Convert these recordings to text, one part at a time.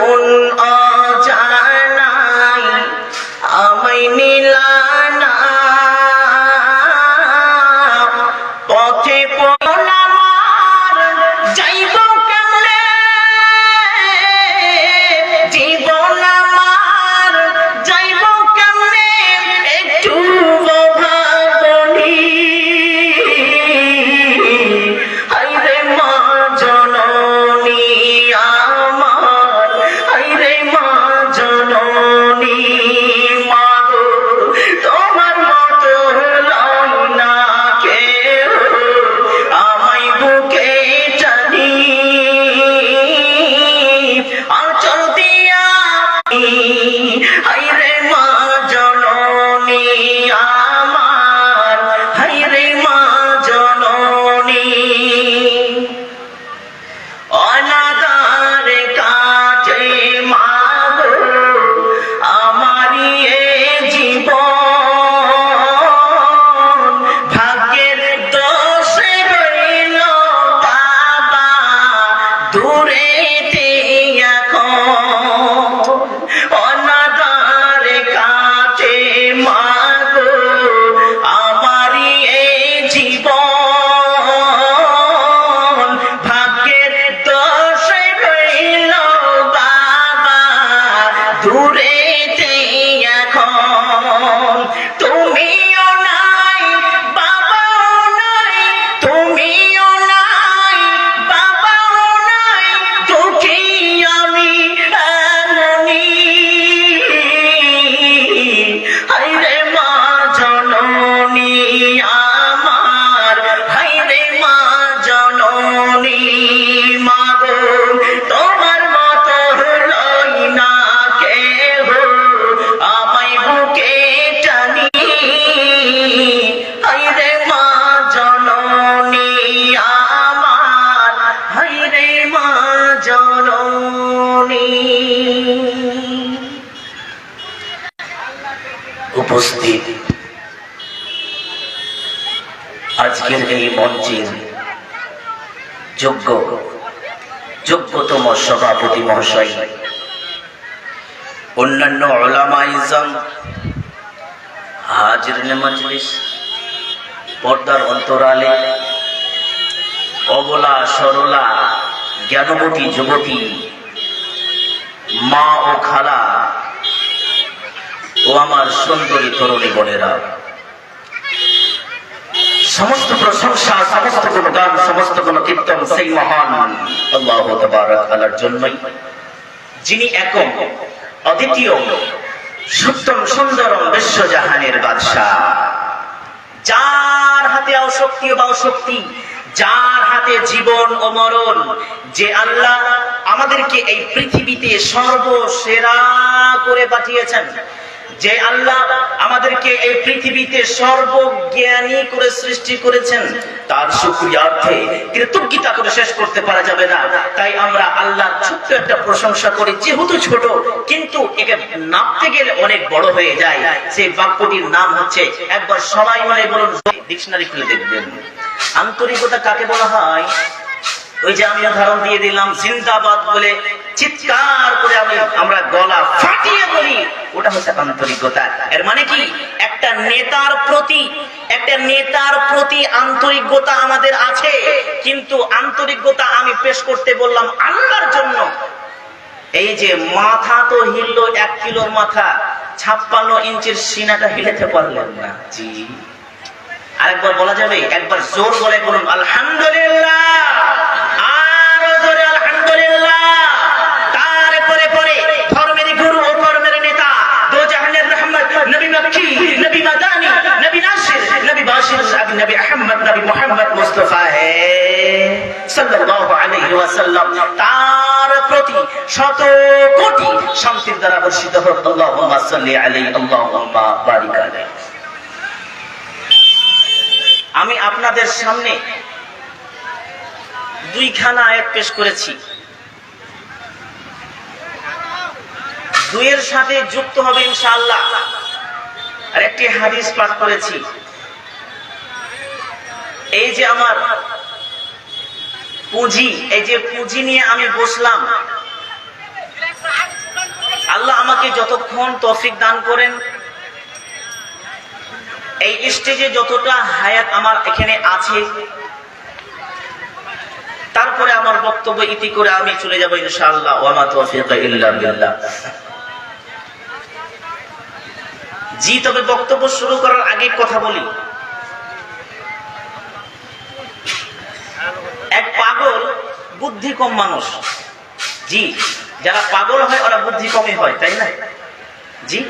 Allah. দূরেতে এখন উপস্থিত। আজকের এই মঞ্চের যোগ্য, যোগ্যতম সভাপতি মহাশয়, অন্যান্য ওলামা ইজম হাজির মজলিস, পর্দার অন্তরালে অবলা সরলা জ্ঞানবতী যুবতী, মা ও খালা ও আমার সুন্দরী তরুণী বোনেরা। সমস্ত প্রশংসা, সমস্ত গুণগান, সমস্ত গুণ কীর্তন সেই মহান আল্লাহ আলার জন্যই। যিনি একক অদ্বিতীয় সত্যম সুন্দরম বিশ্বজাহানের বাদশাহ। যার হাতে অশক্তি বা অশক্তি যার হাতে জীবন ও মরণ, যে আল্লাহ আমাদেরকে এই পৃথিবীতে সর্বসেরা করে পাঠিয়েছেন, যে আল্লাহ আমাদেরকে এই পৃথিবীতে সর্বজ্ঞানী করে সৃষ্টি করেছেন, তার শুক্রিয়ার্থে কৃতজ্ঞতা করে শেষ করতে পারা যাবে না। তাই আমরা আল্লাহর ছোট্ট একটা প্রশংসা করি, যেহেতু ছোট, কিন্তু একে নামতে গেলে অনেক বড় হয়ে যায়। সেই বাক্যটির নাম হচ্ছে, একবার সবাই মানে বলুন, ডিকশনারি খুলে দেখবেন। আন্তরিকতা কাকে বলা হয়? ওই যে আমি উদাহরণ দিয়ে দিলাম, জিন্দাবাদ বলে চিৎকার করে আমি, আমরা গলা ফাটিয়ে বলি, ওটা হচ্ছে আন্তরিকতা। এর মানে কি? একটা নেতার প্রতি, একটা নেতার প্রতি আন্তরিকতা আমাদের আছে, কিন্তু আন্তরিকতা আমি পেশ করতে বললাম আল্লাহর জন্য। এই যে মাথা তো হিললো এক কিলোর মাথা, ছাপ্পান্ন ইঞ্চির সিনাটা হিলেতে পারলেন না। জি। আরেকবার বলা যাবে, একবার জোর বলে বলুন, আলহামদুলিল্লাহ। জোরে, আলহামদুলিল্লাহ। পরে গুরু নেতা নবী নবী তার প্রতি শত কোটি শান্তির দ্বারা বর্ষিত হোক, আল্লাহুম্মা সাল্লি আলাইহি। আমি আপনাদের সামনে দুইখানা আয়াত পেশ করেছি। দুইয়ের সাথে যুক্ত হবে ইনশাআল্লাহ। আর একটি হাদিস পাঠ করেছি। এই যে আমার পুঁজি, এই যে পুঁজি নিয়ে আমি বসলাম, আল্লাহ আমাকে যতক্ষণ তৌফিক দান করেন এই স্টেজে যতটা হায়াত আমার এখানে আছে, তারপরে আমার বক্তব্য ইতি করে আমি চলে যাব ইনশাআল্লাহ। জি, তবে বক্তব্য শুরু করার আগে কথা বলি। এক পাগল বুদ্ধি কম মানুষ। জি, যারা পাগল হয়, ওরা বুদ্ধি কমই হয়, তাই না? জি।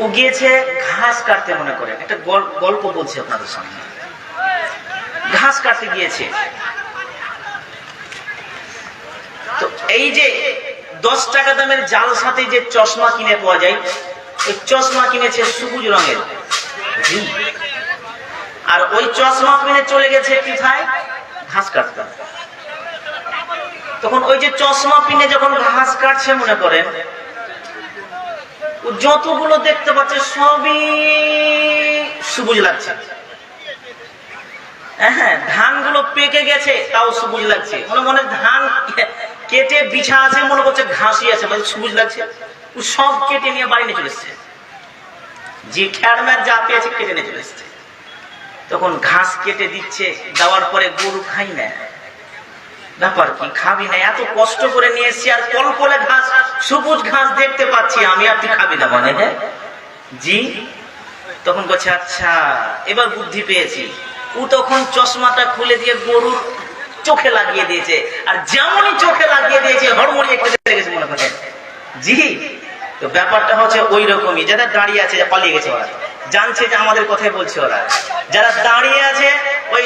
ও গিয়েছে ঘাস কাটতে মনে করে। একটা গল- গল্প বলছি আপনাদের সামনে ঘাস কাটতে গিয়েছে। তো এই যে দশ টাকা দামের জাল সাথে যে চশমা কিনে পাওয়া যায়, ওই চশমা কিনেছে সবুজ রঙের। আর ওই চশমা কিনে চলে গেছে কোথায় ঘাস কাটতে। তখন ওই যে চশমা পিনে যখন ঘাস কাটছে মনে করেন যতগুলো দেখতে পাচ্ছে সবই সবুজ লাগছে। হ্যাঁ ধানগুলো পেকে গেছে, তাও সবুজ লাগছে। মনে মনে ধান কেটে বিছা আছে, মনে করছে ঘাসই আছে মানে সবুজ লাগছে। সব কেটে নিয়ে বাড়ি নিয়ে চলে এসছে। যে খ্যাড়ম্যার যা পেয়েছে কেটে নিয়ে চলে এসছে। তখন ঘাস কেটে দিচ্ছে, দেওয়ার পরে গরু খাই না। ব্যাপার কি খাবি না, এত কষ্ট করে নিয়ে এসছি আর কলকলে ঘাস, সবুজ ঘাস দেখতে পাচ্ছি আমি, আর খাবি না মানে জি? তখন বলছে আচ্ছা এবার বুদ্ধি পেয়েছি। ও তখন চশমাটা খুলে দিয়ে গরুর চোখে লাগিয়ে দিয়েছে, আর যেমনই চোখে লাগিয়ে দিয়েছে হড়মড়ি একটা চলে গেছে মনে করেন। জি? তো ব্যাপারটা হচ্ছে ওই রকমই যারা দাঁড়িয়ে আছে, পালিয়ে গেছে ওরা। জানছে যে আমাদের কথাই বলছে ওরা। যারা দাঁড়িয়ে আছে, ওই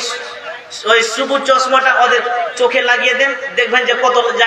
ওই সবুজ চশমাটা ওদের চোখে লাগিয়ে দেন দেখবেন যে কত